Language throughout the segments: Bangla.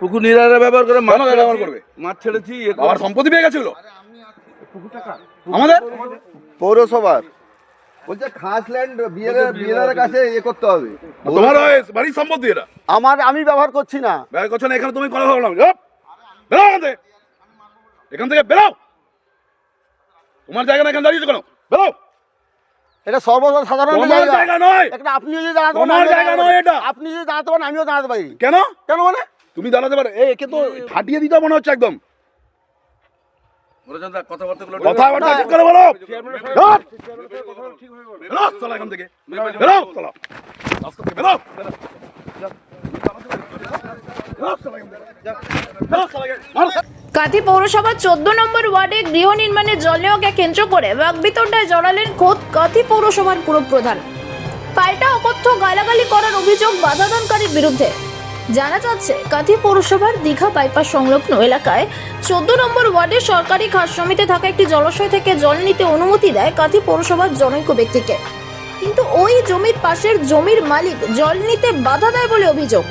পুকুর নিরারা ব্যবহার করে মাছ ব্যবহার করবে? মাছ ছেড়েছি বাবার সম্পত্তি পেয়ে গেছিল আমাদের? পৌরসভার। বলছে খাস ল্যান্ড বিএলআর বিএলআর কাছে ইয়ে করতে হবে। তোমার বাড়ির সম্পত্তি এটা? আমার আমি ব্যবহার করছি না। ব্যয় করছ না এখানে তুমি কথা বললাম বেরো এখান থেকে। এখান থেকে বেরো। তোমার জায়গা না এখানে দাঁড়িয়েছো কেন? বেরো। এটা সর্বসাধারণ জায়গা। নয়। একটা আপনি যদি দাঁড়াতে তোমার পারেন, আমিও জায়গা দাঁড়াতে নয় পারি। এটা। আপনি যদি দাঁড়াতে পারেন আমিও দাঁড়াতে পারি। কেন? কেন মানে? তুমি দাঁড়াতে পারো। এ একে তো ফাটিয়ে দিতে মনে হচ্ছে একদম। কথাবার্তা ঠিক করে বলো। চলো এখান থেকে। বেরো চলো। বেরো। কাঁথি পৌরসভার চোদ্দ নম্বর ওয়ার্ডে গৃহ নির্মাণের জল নেওয়াকে কেন্দ্র করে বাগবিতণ্ডায় জড়ালেন খোদ কাঁথি পৌরসভার পুরপ্রধান। পাল্টা অকথ্য গালাগালি করার অভিযোগ বাধাদানকারীর বিরুদ্ধে। জানা যাচ্ছে, কাঁথি পৌরসভার দীঘা বাইপাস সংলগ্ন এলাকায় চোদ্দ নম্বর ওয়ার্ডে সরকারি খাস জমিতে থাকা একটি জলাশয় থেকে জল নিতে অনুমতি দেয় কাঁথি পৌরসভার জনৈক ব্যক্তিকে। কিন্তু ওই জমির পাশের জমির মালিক জল নিতে বাধা দেয় বলে অভিযোগ।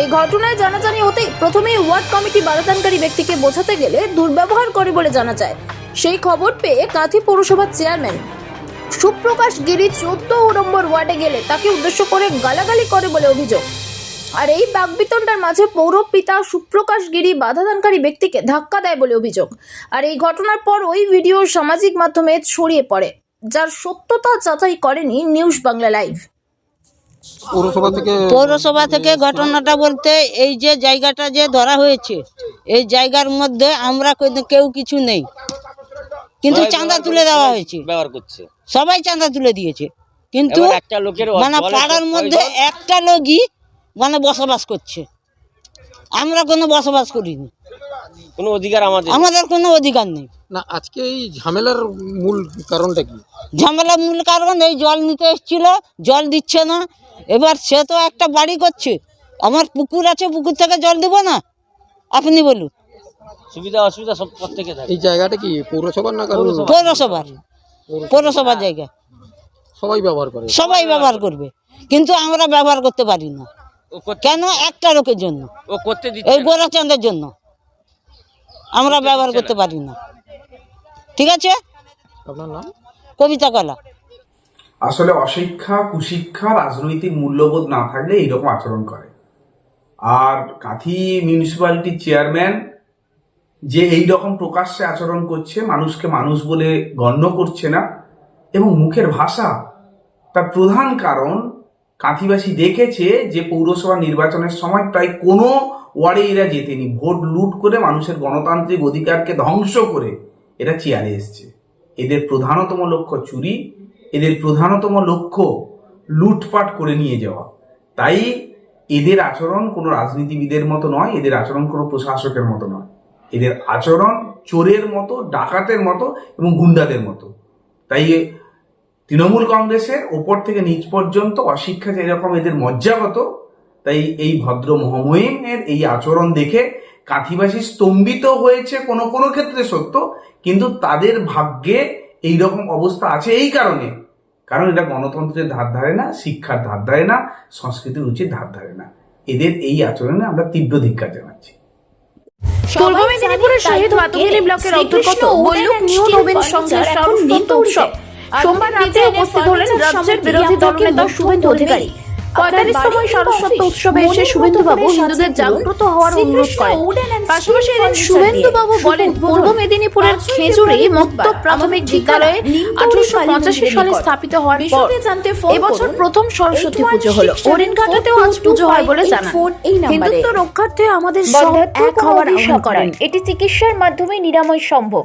এই ঘটনায় জানাজানি হতেই প্রথমেই ওয়ার্ড কমিটি বাধাদানকারী ব্যক্তিকে বোঝাতে গেলে দুর্ব্যবহার করে বলে জানা যায়। সেই খবর পেয়ে কাঁথি পৌরসভার চেয়ারম্যান সুপ্রকাশ গিরি চোদ্দ নম্বর ওয়ার্ডে গেলে তাকে উদ্দেশ্য করে গালাগালি করে বলে অভিযোগ। আর এই বাগবিতণ্ডার মাঝে পৌর পিতা সুপ্রকাশ গিরি বাধাদানকারী ব্যক্তিকে ধাক্কা দেয় বলে অভিযোগ। আর এই ঘটনার পর ওই ভিডিও সামাজিক মাধ্যমে ছড়িয়ে পড়ে যার সত্যতা যাচাই করেনি নিউজ বাংলা লাইভ। পৌরসভা থেকে পৌরসভা থেকে ঘটনাটা বলতে এই যে জায়গাটা যে ধরা হয়েছে এই জায়গার মধ্যে আমরা কেউ কিছু নেই। কিন্তু চাঁদা তুলে দেওয়া হয়েছে। সবাই চাঁদা তুলে দিয়েছে। কিন্তু একটা লোকের মানে পাড়ার মধ্যে একটা লোকই মানে বসবাস করছে। আমরা কোনো বসবাস করিনি। কোনো অধিকার আমাদের আমাদের কোনো অধিকার নেই। না আজকে এই ঝামেলার মূল কারণটা কি? ঝামেলার মূল কারণ এই জল নিতে এসেছিল জল দিচ্ছে না। এবার সে তো একটা বাড়ি করছে। আমার পুকুর আছে পুকুর থেকে জল দেবো না? আপনি বলুন। সুবিধা অসুবিধা সব প্রত্যেকে থাকে। এই জায়গাটা কি পৌরসভার না কারণ পৌরসভার। পৌরসভার জায়গা। সবাই ব্যবহার করে। সবাই ব্যবহার করবে। কিন্তু আমরা ব্যবহার করতে পারি না। কেন একটা লোকের জন্য? ও করতে এই দিচ্ছে। গোরাচাঁদের জন্য। আমরা ব্যবহার করতে পারি না। ঠিক আছে? আপনার নাম? কবিতা কলা। আসলে অশিক্ষা কুশিক্ষা রাজনৈতিক মূল্যবোধ না থাকলে এইরকম আচরণ করে। আর কাঁথি মিউনিসিপ্যালিটির চেয়ারম্যান যে এই রকম প্রকাশ্যে আচরণ করছে মানুষকে মানুষ বলে গণ্য করছে না এবং মুখের ভাষা তার প্রধান কারণ কাঁথিবাসী দেখেছে যে পৌরসভা নির্বাচনের সময় প্রায় কোনো ওয়ার্ডে এরা জেতেনি। ভোট লুট করে মানুষের গণতান্ত্রিক অধিকারকে ধ্বংস করে এরা চেয়ারে এসছে। এদের প্রধানতম লক্ষ্য চুরি, এদের প্রধানতম লক্ষ্য লুটপাট করে নিয়ে যাওয়া। তাই এদের আচরণ কোনো রাজনীতিবিদের মতো নয়, এদের আচরণ কোনো প্রশাসকের মতো নয়। এদের আচরণ চোরের মতো, ডাকাতের মতো এবং গুন্ডাদের মতো। তাই তৃণমূল কংগ্রেসের ওপর থেকে নিচ পর্যন্ত অশিক্ষা যেরকম এদের মজ্জাগত তাই এই ভদ্র মহামহিমের এই আচরণ দেখে কাঁথিবাসী স্তম্ভিত হয়েছে কোনো কোনো ক্ষেত্রে সত্য কিন্তু তাদের ভাগ্যে এই রকম অবস্থা আছে এই কারণে। কারণ এটা গণতন্ত্রের ধার ধারে না শিক্ষার ধার ধারে না সংস্কৃতির উচিত ধার ধারে না। এদের এই আচরণে আমরা তীব্র ধিক্কার জানাচ্ছি। পূর্ব মেদিনীপুরের শহীদ মাতঙ্গিনী ব্লকের অন্তর্গত বল্লুক নিউ নবীন সংঘের উৎসব। সোমবার রাতে উপস্থিত হলেন রাজ্যের বিরোধী দলনেতা শুভেন্দু অধিকারী। পঁয়তাল্লিশতম উৎসবে এসে হিন্দুদের জাগ্রত হওয়ার অনুরোধ করেন। পাশাপাশি এদিন বলেন পূর্ব মেদিনীপুরের খেজুরি মুক্ত প্রাথমিক বিদ্যালয়ে আঠারোশো পঁচাশি সালে স্থাপিত হওয়ার পর এবছর প্রথম সরস্বতী পুজো হলো। হরিণঘাটাতেও আজ পুজো হয় বলে জানান। হিন্দুত্ব রক্ষার্থে আমাদের সব এক হওয়ার আহ্বান করেন। এটি চিকিৎসার মাধ্যমে নিরাময় সম্ভব।